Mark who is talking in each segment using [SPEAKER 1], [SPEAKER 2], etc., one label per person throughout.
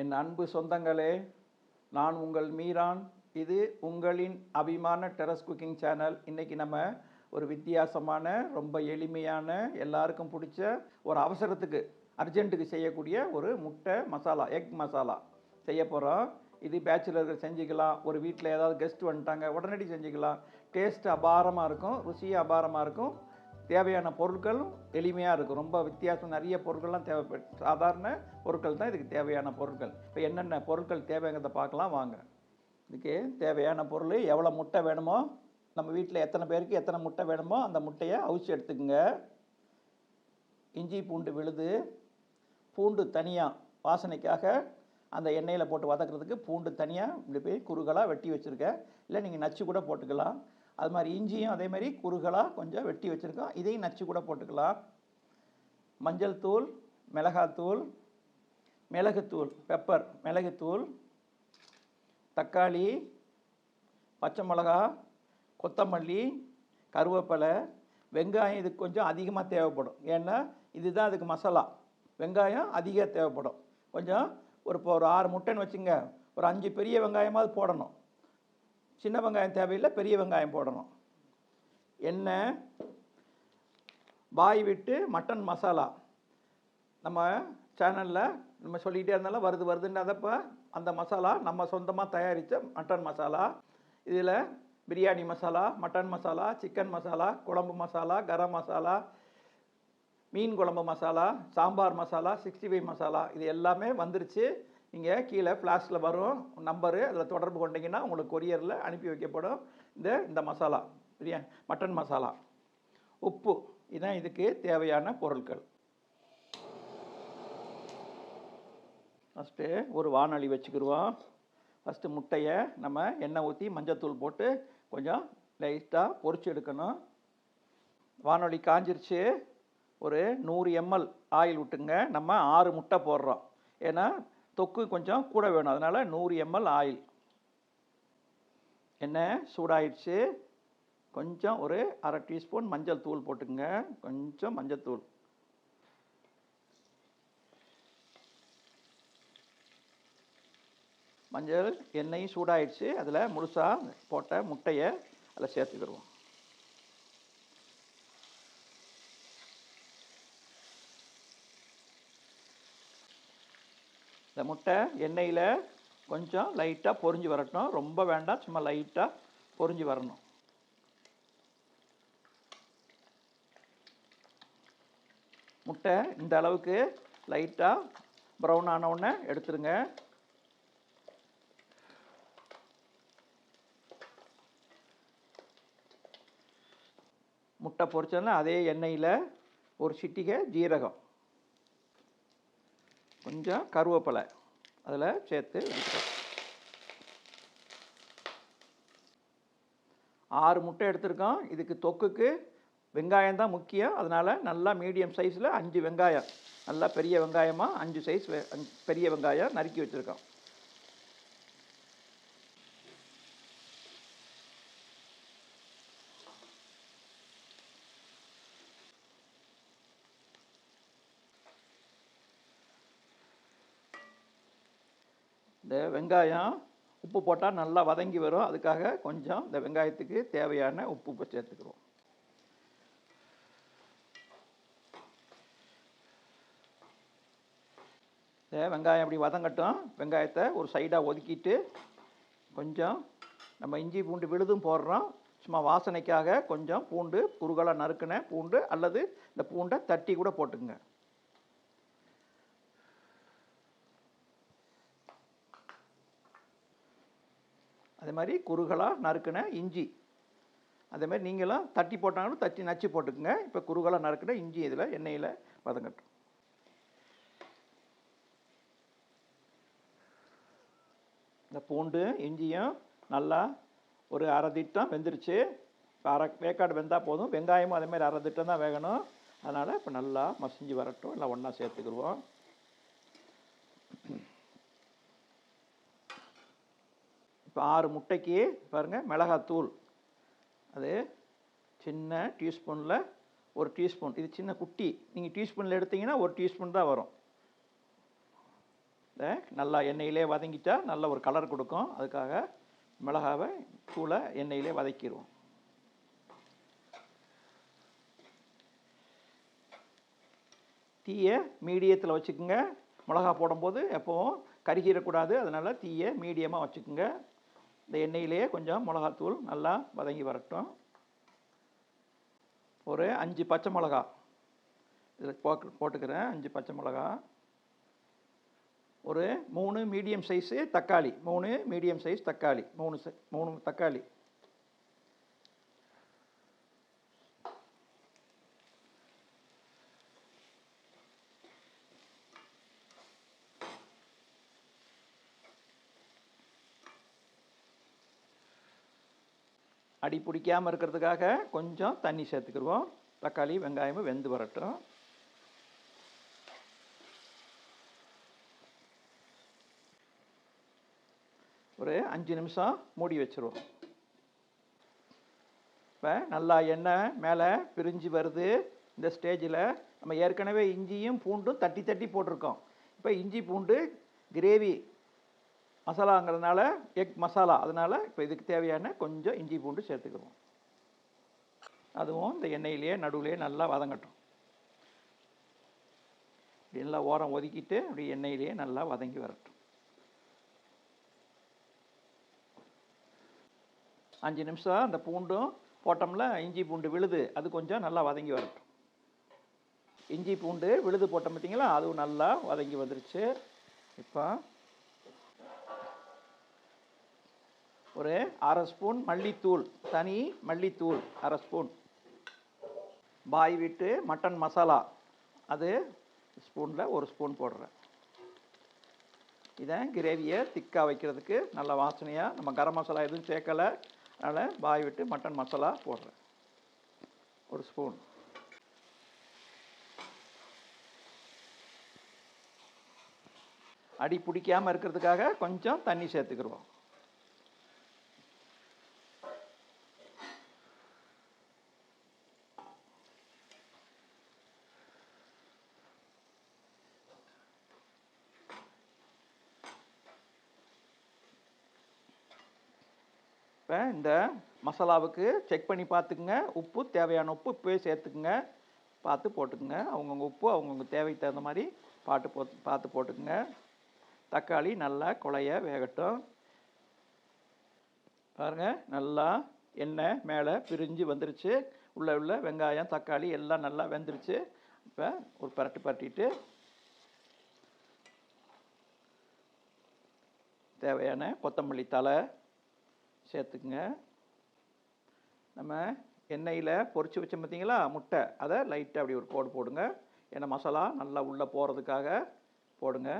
[SPEAKER 1] என் அன்பு சொந்தங்களே நான் உங்கள் மீரான். இது உங்களின் அபிமான டெரஸ் குக்கிங் சேனல். இன்றைக்கி நம்ம ஒரு வித்தியாசமான ரொம்ப எளிமையான எல்லாருக்கும் பிடிச்ச ஒரு அவசரத்துக்கு அர்ஜென்ட்டுக்கு செய்யக்கூடிய ஒரு முட்டை மசாலா எக் மசாலா செய்ய போகிறோம் இது பேச்சுலர்கள் செஞ்சுக்கலாம். ஒரு வீட்டில் ஏதாவது கெஸ்ட் வந்துட்டாங்க உடனடி செஞ்சுக்கலாம். டேஸ்ட் அபாரமாக இருக்கும் ருசி அபாரமாக இருக்கும். தேவையான பொருட்களும் எளிமையாக இருக்கும். ரொம்ப வித்தியாசம் நிறைய பொருட்கள்லாம் தேவைப்படும் சாதாரண பொருட்கள் தான் இதுக்கு தேவையான பொருட்கள். இப்போ என்னென்ன பொருட்கள் தேவைங்கிறத பார்க்கலாம் வாங்க. இதுக்கு தேவையான பொருள் எவ்வளோ முட்டை வேணுமோ நம்ம வீட்டில் எத்தனை பேருக்கு எத்தனை முட்டை வேணுமோ அந்த முட்டையை அவிச்சு எடுத்துக்கோங்க. இஞ்சி பூண்டு விழுது பூண்டு தனியாக வாசனைக்காக அந்த எண்ணெயில் போட்டு வதக்குறதுக்கு பூண்டு தனியாக இப்படி போய் குறுகலாக வெட்டி வச்சுருக்கேன் இல்லை நீங்கள் நச்சு கூட போட்டுக்கலாம். அது மாதிரி இஞ்சியும் அதே மாதிரி குறுகலாக கொஞ்சம் வெட்டி வச்சுருக்கோம். இதையும் நச்சு கூட போட்டுக்கலாம். மஞ்சள் தூள் மிளகாத்தூள் மிளகுத்தூள் பெப்பர் மிளகுத்தூள் தக்காளி பச்சை மிளகா கொத்தமல்லி கருவேப்பிலை வெங்காயம் இதுக்கு கொஞ்சம் அதிகமாக தேவைப்படும். ஏன்னா இதுதான் அதுக்கு மசாலா. வெங்காயம் அதிக தேவைப்படும். கொஞ்சம் ஒரு இப்போ ஒரு ஆறு முட்டைன்னு வச்சுங்க. ஒரு அஞ்சு பெரிய வெங்காயமாவது போடணும். சின்ன வெங்காயம் தேவையில்லை பெரிய வெங்காயம் போடணும். எண்ணெய் பாய் விட்டு மட்டன் மசாலா. நம்ம சேனலில் நம்ம சொல்லிகிட்டே இருந்தாலும் வருது வருதுன்றதப்போ அந்த மசாலா நம்ம சொந்தமாக தயாரித்த மட்டன் மசாலா. இதில் பிரியாணி மசாலா மட்டன் மசாலா சிக்கன் மசாலா குழம்பு மசாலா கரம் மசாலா மீன் குழம்பு மசாலா சாம்பார் மசாலா சிக்ஸ்டி ஃபைவ் மசாலா இது எல்லாமே வந்துருச்சு. நீங்கள் கீழே ஃப்ளாஷில் வரும் நம்பரு அதில் தொடர்பு கொண்டீங்கன்னா உங்களுக்கு கொரியரில் அனுப்பி வைக்கப்படும். இந்த இந்த மசாலா பிரியாணி மட்டன் மசாலா. உப்பு இதுதான் இதுக்கு தேவையான பொருட்கள். ஃபஸ்ட்டு ஒரு வானொலி வச்சுக்கிடுவோம் ஃபஸ்ட்டு முட்டையை நம்ம எண்ணெய் ஊற்றி மஞ்சத்தூள் போட்டு கொஞ்சம் லைட்டாக பொறிச்சு எடுக்கணும். வானொலி காஞ்சிருச்சு. ஒரு நூறு எம்எல் ஆயில் விட்டுங்க. நம்ம ஆறு முட்டை போடுறோம். ஏன்னா தொக்கு கொஞ்சம் கூட வேணும். அதனால் நூறு எம்எல் ஆயில் எண்ணெய் சூடாயிடுச்சு. கொஞ்சம் ஒரு அரை டீஸ்பூன் மஞ்சள் தூள் போட்டுங்க கொஞ்சம் மஞ்சள் தூள். மஞ்சள் எண்ணெயும் சூடாயிடுச்சு. அதில் முழுசாக போட்ட முட்டையை அதில் சேர்த்துக்கிடுவோம். இந்த முட்டை எண்ணெயில் கொஞ்சம் லைட்டாக பொரிஞ்சு வரட்டும். ரொம்ப வேண்டாம் சும்மா லைட்டாக பொரிஞ்சு வரணும். முட்டை இந்த அளவுக்கு லைட்டாக ப்ரௌன் ஆனவுடனே எடுத்துருங்க. முட்டை பொரிச்சோன்னா அதே எண்ணெயில் ஒரு சிட்டிகை ஜீரகம். கொஞ்சம் கருவேப்பிலை அதில் சேர்த்து வச்சுக்கணும் ஆறு முட்டை எடுத்திருக்கோம். இதுக்கு தொக்குக்கு வெங்காயம் தான் முக்கியம். அதனால் நல்லா மீடியம் சைஸில் அஞ்சு வெங்காயம். நல்லா பெரிய வெங்காயமாக அஞ்சு சைஸ் வெ- பெரிய வெங்காயம் நறுக்கி வச்சுருக்கோம். இந்த வெங்காயம் உப்பு போட்டால் நல்லா வதங்கி வரும். அதுக்காக கொஞ்சம் இந்த வெங்காயத்துக்கு தேவையான உப்பு சேர்த்துக்கிறோம். இந்த வெங்காயம் அப்படி வதங்கட்டும். வெங்காயத்தை ஒரு சைடாக ஒதுக்கிட்டு கொஞ்சம் நம்ம இஞ்சி பூண்டு விழுதும் போடுறோம். சும்மா வாசனைக்காக கொஞ்சம் பூண்டு குறுகலாக நறுக்கின பூண்டு அல்லது இந்த பூண்டை தட்டி கூட போட்டுக்குங்க. அதே மாதிரி குறுகலாக நறுக்கின இஞ்சி. அதே மாதிரி நீங்களும் தட்டி போட்டாலும் தட்டி நச்சு போட்டுக்குங்க. இப்போ குறுகலாக நறுக்கின இஞ்சி இதில் எண்ணெயில் வதங்கட்டும். இந்த பூண்டு இஞ்சியும் நல்லா ஒரு அரை திட்டம் வெந்துருச்சு. இப்போ அரை வேக்காடு வெந்தால் போதும். வெங்காயமும் அதேமாதிரி அரை திட்டம் தான் வேகணும். அதனால் இப்போ நல்லா மசிஞ்சு வரட்டும். எல்லாம் ஒன்றா சேர்த்துக்கிடுவோம் இப்போ ஆறு முட்டைக்கு பாருங்கள் மிளகாத்தூள். அது சின்ன டீஸ்பூனில் ஒரு டீஸ்பூன் இது சின்ன குட்டி. நீங்கள் டீஸ்பூனில் எடுத்தீங்கன்னா ஒரு டீஸ்பூன் தான் வரும். நல்லா எண்ணெயிலே வதங்கிட்டா நல்ல ஒரு கலர் கொடுக்கும். அதுக்காக மிளகாவை தூளை எண்ணெயிலே வதக்கிடுவோம் தீயை மீடியத்தில் வச்சுக்கோங்க. மிளகா போடும்போது எப்போவும் கருகிடக்கூடாது. அதனால் தீயை மீடியமாக வச்சுக்கோங்க. இந்த எண்ணெயிலேயே கொஞ்சம் மிளகாத்தூள் நல்லா வதங்கி வரட்டும். ஒரு அஞ்சு பச்சை மிளகா இதில் போட்டு போட்டுக்கிறேன். அஞ்சு பச்சை மிளகா ஒரு மூணு மீடியம் சைஸு தக்காளி. மூணு மீடியம் சைஸ் தக்காளி. மூணு சை- மூணு தக்காளி. அடி பிடிக்காமல் இருக்கிறதுக்காக கொஞ்சம் தண்ணி சேர்த்துக்கிடுவோம் தக்காளி வெங்காயமும் வெந்து வரட்டும். ஒரு அஞ்சு நிமிஷம் மூடி வச்சிருவோம். இப்போ நல்லா எண்ணெய் மேலே பிரிஞ்சு வருது. இந்த ஸ்டேஜில் நம்ம ஏற்கனவே இஞ்சியும் பூண்டும் தட்டி தட்டி போட்டிருக்கோம். இப்போ இஞ்சி பூண்டு கிரேவி மசாலாங்கிறதுனால எக் மசாலா அதனால் இப்போ இதுக்கு தேவையான கொஞ்சம் இஞ்சி பூண்டு சேர்த்துக்குவோம் அதுவும் இந்த எண்ணெயிலேயே நடுவுலேயே நல்லா வதங்கட்டும். இப்படி நல்லா ஓரம் ஒதுக்கிட்டு அப்படி எண்ணெயிலேயே நல்லா வதங்கி வரட்டும். அஞ்சு நிமிஷம் அந்த பூண்டும் போட்டோம்ல இஞ்சி பூண்டு விழுது அது கொஞ்சம் நல்லா வதங்கி வரட்டும். இஞ்சி பூண்டு விழுது போட்டோம் பார்த்தீங்களா அதுவும் நல்லா வதங்கி வந்துருச்சு. இப்போ ஒரு அரை ஸ்பூன் மல்லித்தூள் தனி மல்லித்தூள் அரை ஸ்பூன். பாய் விட்டு மட்டன் மசாலா. அது ஸ்பூனில் ஒரு ஸ்பூன் போடுறேன். இதை கிரேவியை திக்காக வைக்கிறதுக்கு நல்ல வாசனையாக நம்ம கரம் மசாலா எதுவும் சேர்க்கலை அதனால் பாய் விட்டு மட்டன் மசாலா போடுறேன். ஒரு ஸ்பூன். அடி பிடிக்காமல் இருக்கிறதுக்காக கொஞ்சம் தண்ணி சேர்த்துக்கிடுவோம் இப்போ இந்த மசாலாவுக்கு செக் பண்ணி பார்த்துக்குங்க. உப்பு தேவையான உப்பு இப்போயே சேர்த்துக்குங்க. பார்த்து போட்டுக்குங்க. அவங்கவுங்க உப்பு அவங்கவுங்க தேவைக்கு தகுந்த மாதிரி பாட்டு போ பார்த்து போட்டுக்குங்க. தக்காளி நல்லா குழைய வேகட்டும். பாருங்கள் நல்லா எண்ணெய் மேலே பிரிஞ்சு வந்துருச்சு. உள்ளே உள்ள வெங்காயம் தக்காளி எல்லாம் நல்லா வெந்துருச்சு. இப்போ ஒரு பரட்டு பரட்டிட்டு தேவையான கொத்தமல்லி தழை சேர்த்துக்குங்க. நம்ம எண்ணெயில் பொறிச்சு வச்சோம் பார்த்தீங்களா? முட்டை. அதை லைட்டாக அப்படி ஒரு கோடு போடுங்க. ஏன்னா மசாலா நல்லா உள்ளே போகிறதுக்காக போடுங்க.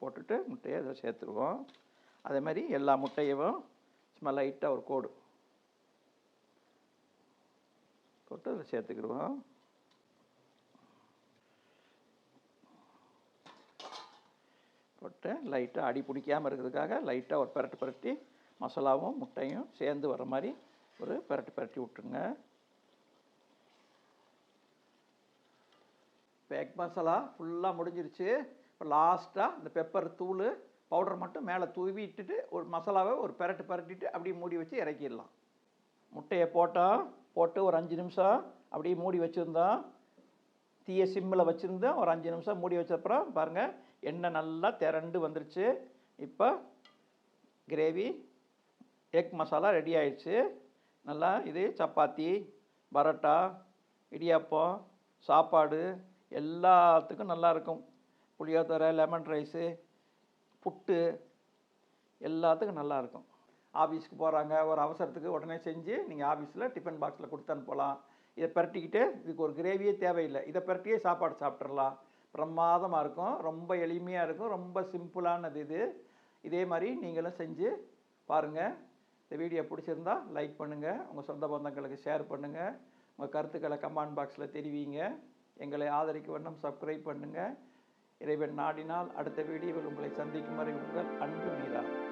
[SPEAKER 1] போட்டுட்டு முட்டையை அதை சேர்த்துருவோம். அதே மாதிரி எல்லா முட்டையவும் சும்மா லைட்டாக ஒரு கோடு போட்டு அதில் சேர்த்துக்கிடுவோம். போட்டு லைட்டாக அடி பிடிக்காமல் இருக்கிறதுக்காக லைட்டாக ஒரு பரட்டு பரட்டி மசாலாவும் முட்டையும் சேர்ந்து வர மாதிரி ஒரு பரட்டி பரட்டி விட்டுருங்க. பேக் மசாலா ஃபுல்லாக முடிஞ்சிருச்சு. இப்போ லாஸ்ட்டாக இந்த பெப்பர் தூள் பவுடர் மட்டும் மேலே தூவி இட்டுட்டு ஒரு மசாலாவை ஒரு பெரட்டு பரட்டிட்டு அப்படியே மூடி வச்சு இறக்கிடலாம். முட்டையை போட்டோம். போட்டு ஒரு அஞ்சு நிமிஷம் அப்படியே மூடி வச்சுருந்தோம். தீய சிம்மில் வச்சுருந்தோம். ஒரு அஞ்சு நிமிஷம் மூடி வச்சப்புறம் பாருங்கள் எண்ணெய் நல்லா திரண்டு வந்துருச்சு. இப்போ கிரேவி எக் மசாலா ரெடி ஆயிடுச்சு. நல்லா இது சப்பாத்தி பரோட்டா இடியாப்பம் சாப்பாடு எல்லாத்துக்கும் நல்லாயிருக்கும் புளியோதரை லெமன் ரைஸு புட்டு எல்லாத்துக்கும் நல்லாயிருக்கும் ஆஃபீஸ்க்கு போகிறாங்க ஒரு அவசரத்துக்கு உடனே செஞ்சு நீங்கள் ஆஃபீஸில் டிஃபன் பாக்ஸில் கொடுத்து அனுப்பலாம். இதை பரட்டிக்கிட்டு இதுக்கு ஒரு கிரேவியே தேவையில்லை. இதை பரட்டியே சாப்பாடு சாப்பிட்றலாம் பிரமாதமாக இருக்கும். ரொம்ப எளிமையாக இருக்கும். ரொம்ப சிம்பிளானது இது. இதே மாதிரி நீங்களும் செஞ்சு பாருங்கள் இந்த வீடியோ பிடிச்சிருந்தா லைக் பண்ணுங்கள் உங்கள் சொந்த பந்தங்களுக்கு ஷேர் பண்ணுங்கள் உங்கள் கருத்துக்களை கமெண்ட் பாக்ஸில் தெரிவிங்க எங்களை ஆதரிக்க வண்ணம் சப்ஸ்கிரைப் பண்ணுங்கள் இறைவன் நாடினால் அடுத்த வீடியோவில் உங்களை சந்திக்கும் வரை உங்கள் அன்பு மீதான்